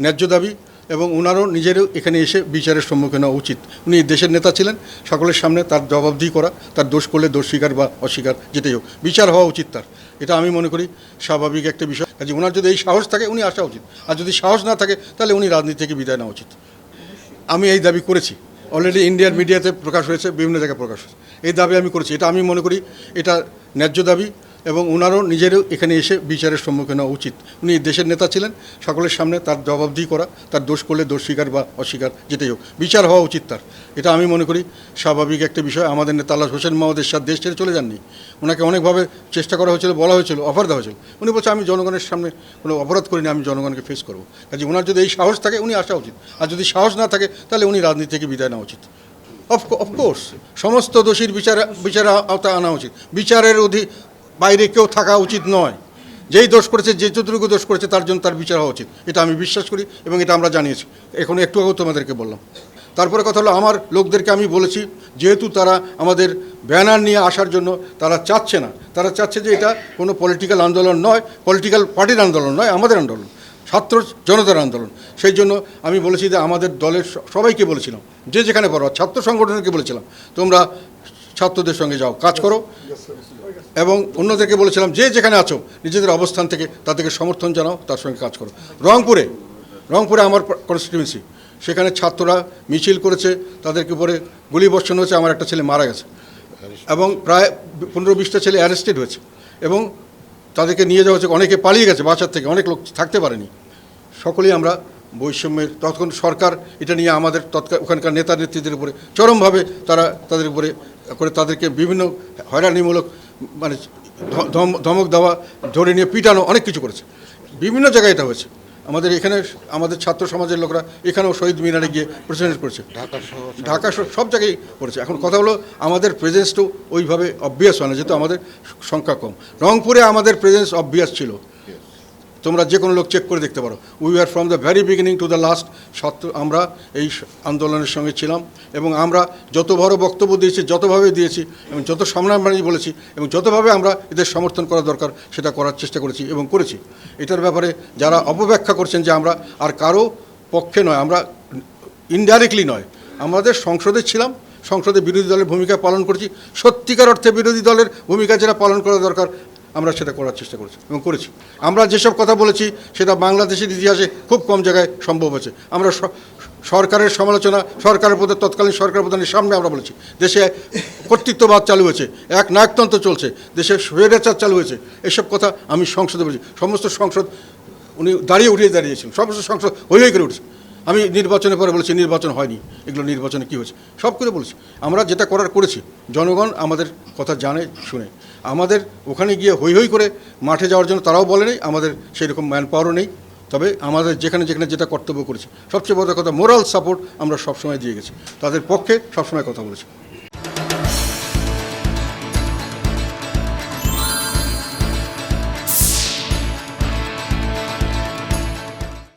ন্যায্য দাবি এবং ওনারও নিজেরও এখানে এসে বিচারের সম্মুখীন হওয়া উচিত। উনি দেশের নেতা ছিলেন, সকলের সামনে তার জবাবদিহি করা, তার দোষ করলে দোষ স্বীকার বা অস্বীকার, যেটাই হোক। বিচার হওয়া উচিত তার। এটা আমি মনে করি স্বাভাবিক একটা বিষয়। কাজে ওনার যদি এই সাহস থাকে, উনি আসা উচিত। আর যদি সাহস না থাকে, তাহলে উনি রাজনীতি থেকে বিদায় নেওয়া উচিত। আমি এই দাবি করেছি। অলরেডি ইন্ডিয়ান মিডিয়াতে প্রকাশ হয়েছে, বিভিন্ন জায়গায় প্রকাশ হয়েছে। এই দাবি আমি করেছি। এটা আমি মনে করি, এটা ন্যায্য দাবি। এবং ওনারও নিজেরও এখানে এসে বিচারের সম্মুখীন হওয়া উচিত। উনি দেশের নেতা ছিলেন, সকলের সামনে তার জবাবদিহি করা, তার দোষ করলে দোষ স্বীকার বা অস্বীকার, যেটাই হোক। বিচার হওয়া উচিত তার। এটা আমি মনে করি স্বাভাবিক একটা বিষয়। আমাদের নেতা আল্লাহ হোসেন মাহমুদের সাথে দেশ ছেড়ে চলে যাননি। ওনাকে অনেকভাবে চেষ্টা করা হয়েছিল, বলা হয়েছিল, অফার দেওয়া হয়েছিল। উনি বলছে, আমি জনগণের সামনে কোনো অপরাধ করিনি, আমি জনগণকে ফেস করব। কাজে ওনার যদি এই সাহস থাকে, উনি আসা উচিত। আর যদি সাহস না থাকে, তাহলে উনি রাজনীতি থেকে বিদায় নেওয়া উচিত। অফকোর্স সমস্ত দোষীর বিচার বিচার আওতা আনা উচিত। বিচারের অধি বাইরে কেউ থাকা উচিত নয়। যেই দোষ করেছে যে যতটুকু দোষ করেছে, তার জন্য তার বিচার হওয়া উচিত। এটা আমি বিশ্বাস করি এবং এটা আমরা জানিয়েছি। এখন একটু আগেও তোমাদেরকে বললাম। তারপরে কথা হলো, আমার লোকদেরকে আমি বলেছি, যেহেতু তারা আমাদের ব্যানার নিয়ে আসার জন্য তারা চাচ্ছে না, তারা চাচ্ছে যে এটা কোনো পলিটিক্যাল আন্দোলন নয় পলিটিক্যাল পার্টির আন্দোলন নয়, আমাদের আন্দোলন, ছাত্র জনতার আন্দোলন। সেই জন্য আমি বলেছি যে আমাদের দলের সবাইকে বলেছিলাম, যে যেখানে পারো, ছাত্র সংগঠনকে বলেছিলাম, তোমরা ছাত্রদের সঙ্গে যাও, কাজ করো। এবং অন্যদেরকে বলেছিলাম, যে যেখানে আছো, নিজেদের অবস্থান থেকে তাদেরকে সমর্থন জানাও, তার সঙ্গে কাজ করো। রংপুরে রংপুরে আমার কনস্টিটিউয়েন্সি সেখানে ছাত্ররা মিছিল করেছে, তাদেরকে উপরে গুলি বর্ষণ হয়েছে, আমার একটা ছেলে মারা গেছে। এবং প্রায় পনেরো বিশটা ছেলে অ্যারেস্টেড হয়েছে। এবং তাদেরকে নিয়ে যাওয়া হচ্ছে অনেকে পালিয়ে গেছে বাচ্চার থেকে, অনেক লোক থাকতে পারেনি। সকলেই আমরা বৈষম্যের তখন সরকার এটা নিয়ে আমাদের তৎকাল, ওখানকার নেতা নেত্রীদের উপরে চরমভাবে তারা তাদের উপরে, করে তাদেরকে বিভিন্ন হয়রানিমূলক মানে ধম- ধমক দেওয়া ধরে নিয়ে পিটানো অনেক কিছু করেছে। বিভিন্ন জায়গায় এটা হয়েছে। আমাদের এখানে আমাদের ছাত্র সমাজের লোকরা এখানেও শহীদ মিনারে গিয়ে প্রেসিডেন্ট করেছে। ঢাকা ঢাকা সব জায়গায় করেছে। এখন কথা হলো আমাদের প্রেজেন্সটাও ওইভাবে অবভিয়াস হয় না যেহেতু আমাদের সংখ্যা কম। রংপুরে আমাদের প্রেজেন্স অবভিয়াস ছিল। তোমরা যে কোনো লোক চেক করে দেখতে পারো। We are from the very beginning to the last ছাত্র আমরা এই আন্দোলনের সঙ্গে ছিলাম এবং আমরা যত বড় বক্তব্য দিয়েছি, যতভাবে দিয়েছি, এবং যত সামনাসামনি বলেছি, এবং যতভাবে আমরা এদের সমর্থন করা দরকার, সেটা করার চেষ্টা করেছি এবং করেছি। এটার ব্যাপারে যারা অপব্যাখ্যা করছেন যে আমরা আর কারও পক্ষে নয়, আমরা ইনডাইরেক্টলি নয়। আমাদের সংসদে ছিলাম, সংসদে বিরোধী দলের ভূমিকা পালন করেছি। সত্যিকার অর্থে বিরোধী দলের ভূমিকা যেটা পালন করা দরকার আমরা সেটা করার চেষ্টা করেছি এবং করেছি। আমরা যেসব কথা বলেছি, সেটা বাংলাদেশের ইতিহাসে খুব কম জায়গায় সম্ভব হয়েছে। আমরা সরকারের সমালোচনা, সরকারের প্রধান তৎকালীন সরকার প্রধানের সামনে আমরা বলেছি। দেশে কর্তৃত্ববাদ চালু হয়েছে, এক নায়কতন্ত্র চলছে, দেশে স্বৈরাচার চালু হয়েছে, এসব কথা আমি সংসদে বলেছি। সমস্ত সংসদ উনি দাঁড়িয়ে উঠিয়ে দাঁড়িয়েছিলেন সমস্ত সংসদ হই হই করে উঠেছে। আমি নির্বাচনের পরে বলেছি নির্বাচন হয়নি। এগুলো নির্বাচনে কী হয়েছে? সব করে বলেছি। আমরা যেটা করার করেছি, জনগণ আমাদের কথা জানে, শুনে। আমাদের ওখানে গিয়ে হই হই করে মাঠে যাওয়ার জন্য তারাও বলেনি আমাদের সেই রকম ম্যান পাওয়ারও নেই। তবে আমাদের যেখানে যেখানে যেটা কর্তব্য করেছে, সবচেয়ে বড় কথা মোরাল সাপোর্ট আমরা সবসময় দিয়ে গেছি। তাদের পক্ষে সবসময় কথা বলেছি।